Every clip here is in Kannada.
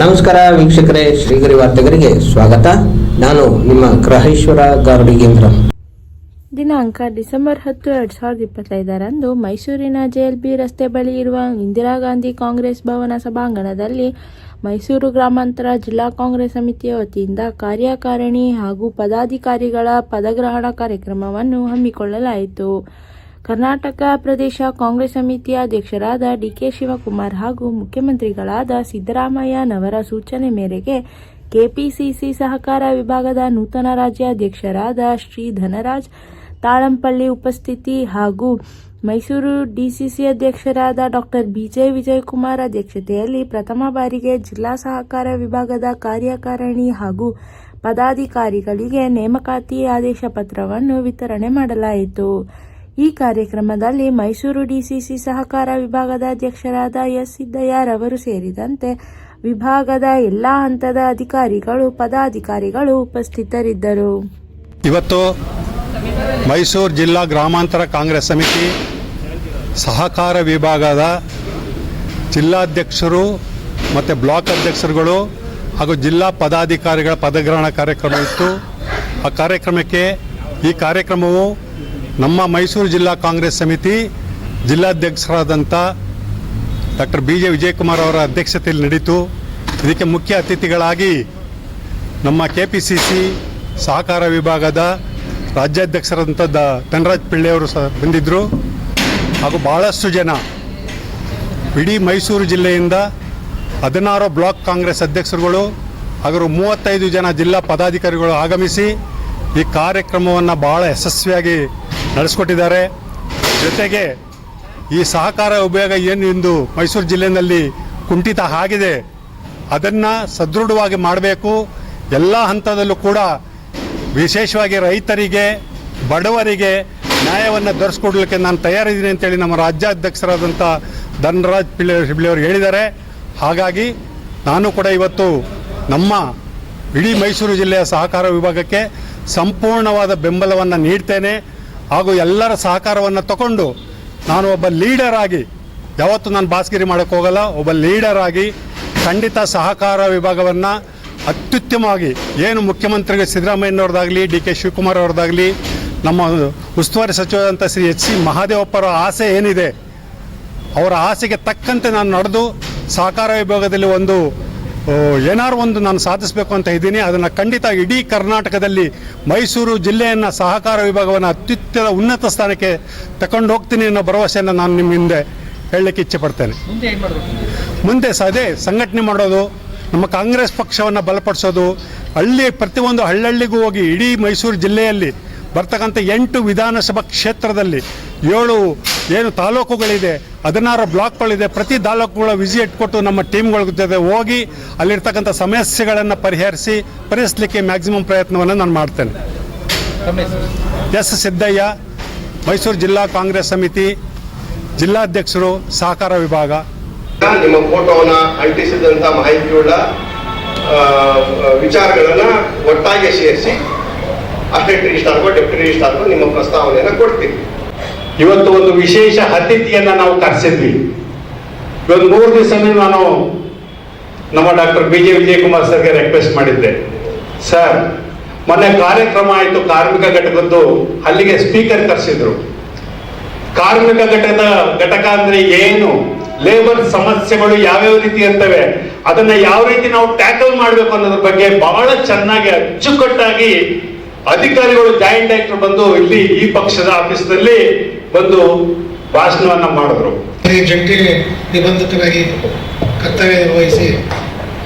ನಮಸ್ಕಾರ ವೀಕ್ಷಕರೇ, ಶ್ರೀಗರಿ ವಾರ್ತೆಗರಿಗೆ ಸ್ವಾಗತ. ನಾನು ನಿಮ್ಮ ಗ್ರಹೇಶ್ವರ ಗಾರುಡಿಗೇಂದ್ರ ದಿನಾಂಕ ಡಿಸೆಂಬರ್ ಹತ್ತು, ಎರಡ್ ಸಾವಿರದ ಇಪ್ಪತ್ತೈದರಂದು ಮೈಸೂರಿನ ಜೆಎಲ್ಬಿ ರಸ್ತೆ ಬಳಿ ಇರುವ ಇಂದಿರಾ ಗಾಂಧಿ ಕಾಂಗ್ರೆಸ್ ಭವನ ಸಭಾಂಗಣದಲ್ಲಿ ಮೈಸೂರು ಗ್ರಾಮಾಂತರ ಜಿಲ್ಲಾ ಕಾಂಗ್ರೆಸ್ ಸಮಿತಿಯ ವತಿಯಿಂದ ಕಾರ್ಯಕಾರಿಣಿ ಹಾಗೂ ಪದಾಧಿಕಾರಿಗಳ ಪದಗ್ರಹಣ ಕಾರ್ಯಕ್ರಮವನ್ನು ಹಮ್ಮಿಕೊಳ್ಳಲಾಯಿತು. ಕರ್ನಾಟಕ ಪ್ರದೇಶ ಕಾಂಗ್ರೆಸ್ ಸಮಿತಿಯ ಅಧ್ಯಕ್ಷರಾದ ಡಿಕೆ ಶಿವಕುಮಾರ್ ಹಾಗೂ ಮುಖ್ಯಮಂತ್ರಿಗಳಾದ ಸಿದ್ದರಾಮಯ್ಯನವರ ಸೂಚನೆ ಮೇರೆಗೆ ಕೆಪಿಸಿಸಿ ಸಹಕಾರ ವಿಭಾಗದ ನೂತನ ರಾಜ್ಯಾಧ್ಯಕ್ಷರಾದ ಶ್ರೀ ಧನರಾಜ್ ತಾಳಂಪಳ್ಳಿ ಉಪಸ್ಥಿತಿ ಹಾಗೂ ಮೈಸೂರು ಡಿಸಿಸಿ ಅಧ್ಯಕ್ಷರಾದ ಡಾಕ್ಟರ್ ಬಿಜೆ ವಿಜಯಕುಮಾರ್ ಅಧ್ಯಕ್ಷತೆಯಲ್ಲಿ ಪ್ರಥಮ ಬಾರಿಗೆ ಜಿಲ್ಲಾ ಸಹಕಾರ ವಿಭಾಗದ ಕಾರ್ಯಕಾರಿಣಿ ಹಾಗೂ ಪದಾಧಿಕಾರಿಗಳಿಗೆ ನೇಮಕಾತಿ ಆದೇಶ ಪತ್ರವನ್ನು ವಿತರಣೆ ಮಾಡಲಾಯಿತು. ಈ ಕಾರ್ಯಕ್ರಮದಲ್ಲಿ ಮೈಸೂರು ಡಿಸಿಸಿ ಸಹಕಾರ ವಿಭಾಗದ ಅಧ್ಯಕ್ಷರಾದ ಎಸ್ ಸಿದ್ದಯ್ಯರವರು ಸೇರಿದಂತೆ ವಿಭಾಗದ ಎಲ್ಲಾ ಹಂತದ ಅಧಿಕಾರಿಗಳು, ಪದಾಧಿಕಾರಿಗಳು ಉಪಸ್ಥಿತರಿದ್ದರು. ಇವತ್ತು ಮೈಸೂರು ಜಿಲ್ಲಾ ಗ್ರಾಮಾಂತರ ಕಾಂಗ್ರೆಸ್ ಸಮಿತಿ ಸಹಕಾರ ವಿಭಾಗದ ಜಿಲ್ಲಾಧ್ಯಕ್ಷರು ಮತ್ತು ಬ್ಲಾಕ್ ಅಧ್ಯಕ್ಷರುಗಳು ಹಾಗೂ ಜಿಲ್ಲಾ ಪದಾಧಿಕಾರಿಗಳ ಪದಗ್ರಹಣ ಕಾರ್ಯಕ್ರಮ ಇತ್ತು. ಆ ಕಾರ್ಯಕ್ರಮಕ್ಕೆ ಈ ಕಾರ್ಯಕ್ರಮವು ನಮ್ಮ ಮೈಸೂರು ಜಿಲ್ಲಾ ಕಾಂಗ್ರೆಸ್ ಸಮಿತಿ ಜಿಲ್ಲಾಧ್ಯಕ್ಷರಾದಂಥ ಡಾಕ್ಟರ್ ಬಿ ಜೆ ವಿಜಯಕುಮಾರ್ ಅವರ ಅಧ್ಯಕ್ಷತೆಯಲ್ಲಿ ನಡೀತು. ಇದಕ್ಕೆ ಮುಖ್ಯ ಅತಿಥಿಗಳಾಗಿ ನಮ್ಮ ಕೆ ಪಿ ಸಿ ಸಿ ಸಹಕಾರ ವಿಭಾಗದ ರಾಜ್ಯಾಧ್ಯಕ್ಷರಾದಂಥ ದ ಧನರಾಜ್ ಪಿಳ್ಳೆಯವರು ಸಹ ಬಂದಿದ್ದರು ಹಾಗೂ ಭಾಳಷ್ಟು ಜನ ಇಡೀ ಮೈಸೂರು ಜಿಲ್ಲೆಯಿಂದ ಹದಿನಾರು ಬ್ಲಾಕ್ ಕಾಂಗ್ರೆಸ್ ಅಧ್ಯಕ್ಷರುಗಳು ಹಾಗೂ ಮೂವತ್ತೈದು ಜನ ಜಿಲ್ಲಾ ಪದಾಧಿಕಾರಿಗಳು ಆಗಮಿಸಿ ಈ ಕಾರ್ಯಕ್ರಮವನ್ನು ಭಾಳ ಯಶಸ್ವಿಯಾಗಿ ನಡೆಸ್ಕೊಟ್ಟಿದ್ದಾರೆ. ಜೊತೆಗೆ ಈ ಸಹಕಾರ ಉಪಯೋಗ ಏನು ಇಂದು ಮೈಸೂರು ಜಿಲ್ಲೆಯಲ್ಲಿ ಕುಂಠಿತ ಆಗಿದೆ, ಅದನ್ನು ಸದೃಢವಾಗಿ ಮಾಡಬೇಕು. ಎಲ್ಲ ಹಂತದಲ್ಲೂ ಕೂಡ ವಿಶೇಷವಾಗಿ ರೈತರಿಗೆ, ಬಡವರಿಗೆ ನ್ಯಾಯವನ್ನು ದೊರೆಸ್ಕೊಡ್ಲಿಕ್ಕೆ ನಾನು ತಯಾರಿದ್ದೀನಿ ಅಂತೇಳಿ ನಮ್ಮ ರಾಜ್ಯಾಧ್ಯಕ್ಷರಾದಂಥ ಧನರಾಜ್ ಪಿಳ್ಳೆ ಹಿಬ್ಳಿಯವರು ಹೇಳಿದ್ದಾರೆ. ಹಾಗಾಗಿ ನಾನು ಕೂಡ ಇವತ್ತು ನಮ್ಮ ಇಡೀ ಮೈಸೂರು ಜಿಲ್ಲೆಯ ಸಹಕಾರ ವಿಭಾಗಕ್ಕೆ ಸಂಪೂರ್ಣವಾದ ಬೆಂಬಲವನ್ನು ನೀಡ್ತೇನೆ. ಹಾಗೂ ಎಲ್ಲರ ಸಹಕಾರವನ್ನು ತಗೊಂಡು ನಾನು ಒಬ್ಬ ಲೀಡರ್ ಆಗಿ, ಯಾವತ್ತೂ ನಾನು ಬಾಸ್ಗಿರಿ ಮಾಡೋಕ್ಕೆ ಹೋಗಲ್ಲ, ಒಬ್ಬ ಲೀಡರ್ ಆಗಿ ಖಂಡಿತ ಸಹಕಾರ ವಿಭಾಗವನ್ನು ಅತ್ಯುತ್ತಮವಾಗಿ, ಏನು ಮುಖ್ಯಮಂತ್ರಿಗಳು ಸಿದ್ದರಾಮಯ್ಯನವ್ರದ್ದಾಗಲಿ ಡಿ ಕೆ ಶಿವಕುಮಾರ್ ಅವ್ರದ್ದಾಗಲಿ ನಮ್ಮ ಉಸ್ತುವಾರಿ ಸಚಿವರಾದಂಥ ಶ್ರೀ ಎಚ್ ಸಿ ಮಹಾದೇವಪ್ಪರ ಆಸೆ ಏನಿದೆ, ಅವರ ಆಸೆಗೆ ತಕ್ಕಂತೆ ನಾನು ನಡೆದು ಸಹಕಾರ ವಿಭಾಗದಲ್ಲಿ ಒಂದು ಏನಾರು ಒಂದು ನಾನು ಸಾಧಿಸಬೇಕು ಅಂತ ಇದ್ದೀನಿ ಅದನ್ನು ಖಂಡಿತ ಇಡೀ ಕರ್ನಾಟಕದಲ್ಲಿ ಮೈಸೂರು ಜಿಲ್ಲೆಯನ್ನು ಸಹಕಾರ ವಿಭಾಗವನ್ನು ಅತ್ಯುತ್ತಮ ಉನ್ನತ ಸ್ಥಾನಕ್ಕೆ ತಗೊಂಡು ಹೋಗ್ತೀನಿ ಅನ್ನೋ ಭರವಸೆಯನ್ನು ನಾನು ನಿಮ್ಮ ಹಿಂದೆ ಹೇಳಲಿಕ್ಕೆ ಇಚ್ಛೆ ಪಡ್ತೇನೆ. ಮುಂದೆ ಸ ಅದೇ ಸಂಘಟನೆ ಮಾಡೋದು ನಮ್ಮ ಕಾಂಗ್ರೆಸ್ ಪಕ್ಷವನ್ನು ಬಲಪಡಿಸೋದು ಹಳ್ಳಿ ಪ್ರತಿಯೊಂದು ಹಳ್ಳಹಳ್ಳಿಗೂ ಹೋಗಿ ಇಡೀ ಮೈಸೂರು ಜಿಲ್ಲೆಯಲ್ಲಿ ಬರ್ತಕ್ಕಂಥ ಎಂಟು ವಿಧಾನಸಭಾ ಕ್ಷೇತ್ರದಲ್ಲಿ ಏಳು ಏನು ತಾಲೂಕುಗಳಿದೆ, ಹದಿನಾರು ಬ್ಲಾಕ್ಗಳಿದೆ, ಪ್ರತಿ ತಾಲೂಕುಗಳ ವಿಸಿಟ್ ಕೊಟ್ಟು ನಮ್ಮ ಟೀಮ್ಗಳ ಜೊತೆ ಹೋಗಿ ಅಲ್ಲಿರ್ತಕ್ಕಂಥ ಸಮಸ್ಯೆಗಳನ್ನು ಪರಿಹರಿಸಿ ಪರಿಹರಿಸಲಿಕ್ಕೆ ಮ್ಯಾಕ್ಸಿಮಮ್ ಪ್ರಯತ್ನವನ್ನು ನಾನು ಮಾಡ್ತೇನೆ. ಎಸ್ ಸಿದ್ದಯ್ಯ, ಮೈಸೂರು ಜಿಲ್ಲಾ ಕಾಂಗ್ರೆಸ್ ಸಮಿತಿ ಜಿಲ್ಲಾಧ್ಯಕ್ಷರು ಸಹಕಾರ ವಿಭಾಗ. ನಿಮ್ಮ ಫೋಟೋವನ್ನ ಅಂಟಿಸಿದಂಥ ಮಾಹಿತಿಯುಳ್ಳ ವಿಚಾರಗಳನ್ನ ಒಟ್ಟಾಗಿ ಸೇರಿಸಿ ಅಸಿಸ್ಟೆಂಟ್ ರಿಜಿಸ್ಟ್ರಾರ್ಗೋ ಡೆಪ್ಟಿ ರಿಜಿಸ್ಟ್ರಾರ್ಗೋ ನಿಮ್ಮ ಪ್ರಸ್ತಾವನೆಯನ್ನು ಕೊಡ್ತೀವಿ. ಇವತ್ತು ಒಂದು ವಿಶೇಷ ಅತಿಥಿಯನ್ನ ನಾವು ಕರೆಸಿದ್ವಿ. ಇವತ್ತು ಮೂರು ದಿವಸ ನಾನು ನಮ್ಮ ಡಾಕ್ಟರ್ ಬಿ ಜೆ ವಿಜಯಕುಮಾರ್ ಸರ್ಗೆ ರಿಕ್ವೆಸ್ಟ್ ಮಾಡಿದ್ದೆ. ಸರ್ ಮೊನ್ನೆ ಕಾರ್ಯಕ್ರಮ ಆಯಿತು, ಕಾರ್ಮಿಕ ಘಟಕದ್ದು, ಅಲ್ಲಿಗೆ ಸ್ಪೀಕರ್ ಕರೆಸಿದ್ರು. ಕಾರ್ಮಿಕ ಘಟಕದ ಘಟಕ ಅಂದ್ರೆ ಏನು? ಲೇಬರ್ ಸಮಸ್ಯೆಗಳು ಯಾವ್ಯಾವ ರೀತಿ ಇರ್ತವೆ? ಅದನ್ನ ಯಾವ ರೀತಿ ನಾವು ಟ್ಯಾಕಲ್ ಮಾಡಬೇಕು ಅನ್ನೋದ್ರ ಬಗ್ಗೆ ಬಹಳ ಚೆನ್ನಾಗಿ ಅಚ್ಚುಕಟ್ಟಾಗಿ ಅಧಿಕಾರಿಗಳು ಜಾಯಿಂಟ್ ಡೈರೆಕ್ಟರ್ ಬಂದು ಇಲ್ಲಿ ಈ ಪಕ್ಷದ ಆಫೀಸ್ನಲ್ಲಿ ಬಂದು ಭಾಷಣವನ್ನ ಮಾಡಿದ್ರು. ಜಂಟಿ ನಿಬಂಧಕರಾಗಿ ಕರ್ತವ್ಯ ನಿರ್ವಹಿಸಿ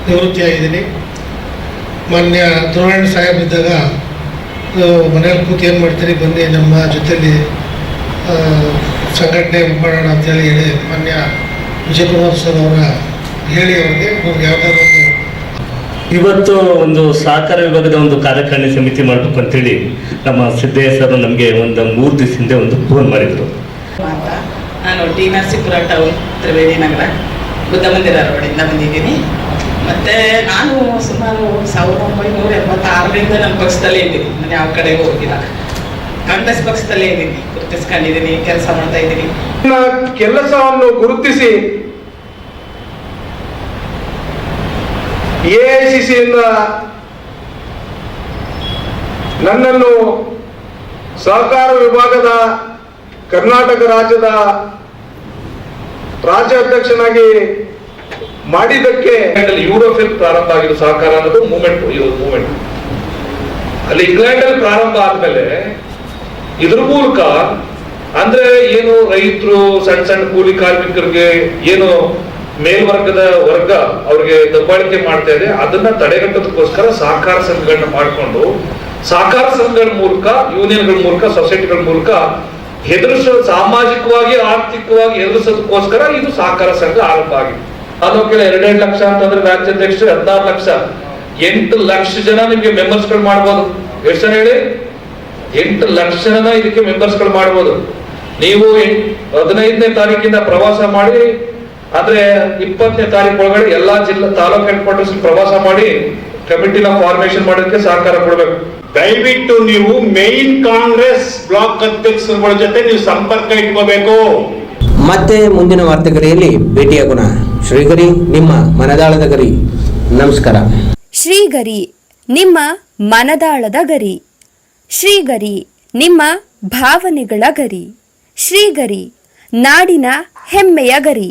ನಿವೃತ್ತಿಯಾಗಿದ್ದೀನಿ ಮಾನ್ಯ ಧೋರಣ್ ಸಾಹೇಬ್ ಇದ್ದಾಗ ಮನೇಲಿ ಕೂತು ಏನು ಮಾಡ್ತೀರಿ, ಬನ್ನಿ, ನಮ್ಮ ಜೊತೆಯಲ್ಲಿ ಸಂಘಟನೆ ಮಾಡೋಣ ಅಂತೇಳಿ ಹೇಳಿ ಮಾನ್ಯ ವಿಜಯಕುಮಾರ್ ಸರ್ ಅವರ ಹೇಳಿ ಅವ್ರಿಗೆ ಅವ್ರಿಗೆ ಯಾವುದಾದ್ರು ಇವತ್ತು ಒಂದು ಸಹಕಾರ ವಿಭಾಗದ ಒಂದು ಕಾರ್ಯಕಾರಿಣಿ ಸಮಿತಿ ಮಾಡಬೇಕು ಅಂತೇಳಿ ನಮ್ಮ ಸಿದ್ದಯ್ಯ ಸರ್ ನಮಗೆ ಒಂದು ಮೂರು ದಿವಸ ಹಿಂದೆ ಒಂದು ಫೋನ್ ಮಾಡಿದ್ರು. ಅಂತ ನಾನು ಟಿ ನರಸೀಪುರ ಟೌನ್ ತ್ರಿವೇಣಿ ನಗರ ಬುದ್ಧ ಮಂದಿರ ರೋಡಿಂದ ಬಂದಿದ್ದೀನಿ. ಮತ್ತು ನಾನು ಸುಮಾರು ಸಾವಿರದ ಒಂಬೈನೂರ ಎಂಬತ್ತಾರರಿಂದ ನಮ್ಮ ಪಕ್ಷದಲ್ಲೇ ಇದ್ದೀನಿ. ನಾನು ಯಾವ ಕಡೆಗೂ ಹೋಗಿಲ್ಲ. ಕಾಂಗ್ರೆಸ್ ಪಕ್ಷದಲ್ಲೇ ಇದ್ದೀನಿ. ಗುರುತಿಸ್ಕೊಂಡಿದ್ದೀನಿ ಕೆಲಸ ಮಾಡ್ತಾ ಇದ್ದೀನಿ. ಕೆಲಸವನ್ನು ಗುರುತಿಸಿ ಎ ಐ ಸಿ ಸಿಯಿಂದ ನನ್ನನ್ನು ಸಹಕಾರ ವಿಭಾಗದ ಕರ್ನಾಟಕ ರಾಜ್ಯದ ರಾಜ್ಯಾಧ್ಯಕ್ಷನಾಗಿ ಮಾಡಿದ್ದಕ್ಕೆ ಯೂರೋಫಿಲ್ ಪ್ರಾರಂಭ ಆಗಿದ್ದು ಸಹಕಾರ ಅನ್ನೋದು ಮೂಮೆಂಟ್ ಮೂಮೆಂಟ್. ಅಲ್ಲಿ ಇಂಗ್ಲೆಂಡ್ ಅಲ್ಲಿ ಪ್ರಾರಂಭ ಆದ್ಮೇಲೆ ಇದ್ರ ಮೂಲಕ ಅಂದ್ರೆ ಏನು ರೈತರು ಸಣ್ಣ ಸಣ್ಣ ಕೂಲಿ ಕಾರ್ಮಿಕರಿಗೆ ಏನು ಮೇಲ್ವರ್ಗದ ವರ್ಗ ಅವ್ರಿಗೆ ದಬ್ಬಾಳಿಕೆ ಮಾಡ್ತಾ ಇದೆ, ಅದನ್ನ ತಡೆಗಟ್ಟೋದಕ್ಕೋಸ್ಕರ ಸಹಕಾರ ಸಂಘಗಳನ್ನ ಮಾಡಿಕೊಂಡು, ಸಹಕಾರ ಸಂಘಗಳ ಮೂಲಕ, ಯೂನಿಯನ್ಗಳ ಮೂಲಕ, ಸೊಸೈಟಿಗಳ ಮೂಲಕ ಹೆದರಿಸ ಸಾಮಾಜಿಕವಾಗಿ, ಆರ್ಥಿಕವಾಗಿ ಎದುರಿಸೋದಕ್ಕೋಸ್ಕರ ಇದು ಸಹಕಾರ ಸಂಘ ಆರಂಭ ಆಗಿದೆ. ತಾಲೂಕಿನ ಎರಡೆರಡು ಲಕ್ಷ ಅಂತಂದ್ರೆ ರಾಜ್ಯಾಧ್ಯಕ್ಷರು ಹದಿನಾರು ಲಕ್ಷ. ಎಂಟು ಲಕ್ಷ ಜನ ನಿಮಗೆ ಮೆಂಬರ್ಸ್ಗಳು ಮಾಡ್ಬೋದು. ಎಷ್ಟು ಜನ ಹೇಳಿ? ಎಂಟು ಲಕ್ಷ ಜನ ಇದಕ್ಕೆ ಮೆಂಬರ್ಸ್ಗಳು ಮಾಡ್ಬೋದು. ನೀವು ಹದಿನೈದನೇ ತಾರೀಕಿಂದ ಪ್ರವಾಸ ಮಾಡಿ ಅಂದ್ರೆ ಇಪ್ಪತ್ತನೇ ತಾರೀಕು ಒಳಗಡೆ ಎಲ್ಲಾ ಜಿಲ್ಲಾ ತಾಲೂಕ್ ಹೆಡ್ ಕ್ವಾರ್ಟರ್ಸ್ ಪ್ರವಾಸ ಮಾಡಿ ಕಮಿಟಿನ ಫಾರ್ಮೇಶನ್ ಮಾಡೋದಕ್ಕೆ ಸಹಕಾರ ಕೊಡಬೇಕು. ದಯವಿಟ್ಟು ನೀವು ಮೇನ್ ಕಾಂಗ್ರೆಸ್ ಬ್ಲಾಕ್ ಅಧ್ಯಕ್ಷರುಗಳ ಜೊತೆ ನೀವು ಸಂಪರ್ಕ ಇಟ್ಕೋಬೇಕು. ಮತ್ತೆ ಮುಂದಿನ ವಾರ್ತೆಗರಿಯಲ್ಲಿ ಭೇಟಿಯಾಗೋಣ. ಶ್ರೀಗರಿ ನಿಮ್ಮ ಮನದಾಳದ ಗರಿ. ನಮಸ್ಕಾರ. ಶ್ರೀಗರಿ ನಿಮ್ಮ ಮನದಾಳದ ಗರಿ. ಶ್ರೀಗರಿ ನಿಮ್ಮ ಭಾವನೆಗಳ ಗರಿ. ಶ್ರೀಗರಿ ನಾಡಿನ ಹೆಮ್ಮೆಯ ಗರಿ.